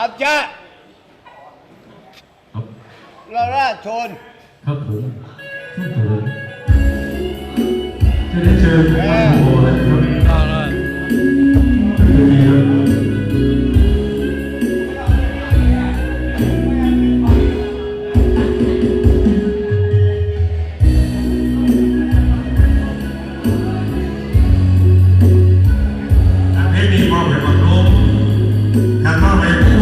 ามจ้าลาราชน ครับผมครับผมจะได้เชิ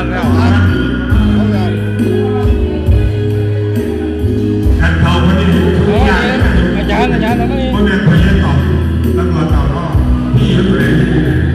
ากแล้วอาจารย์อาจารย์แล้นี่คนเรีนไปเรียต่อแล้วก็ต่อรอบที่เรีย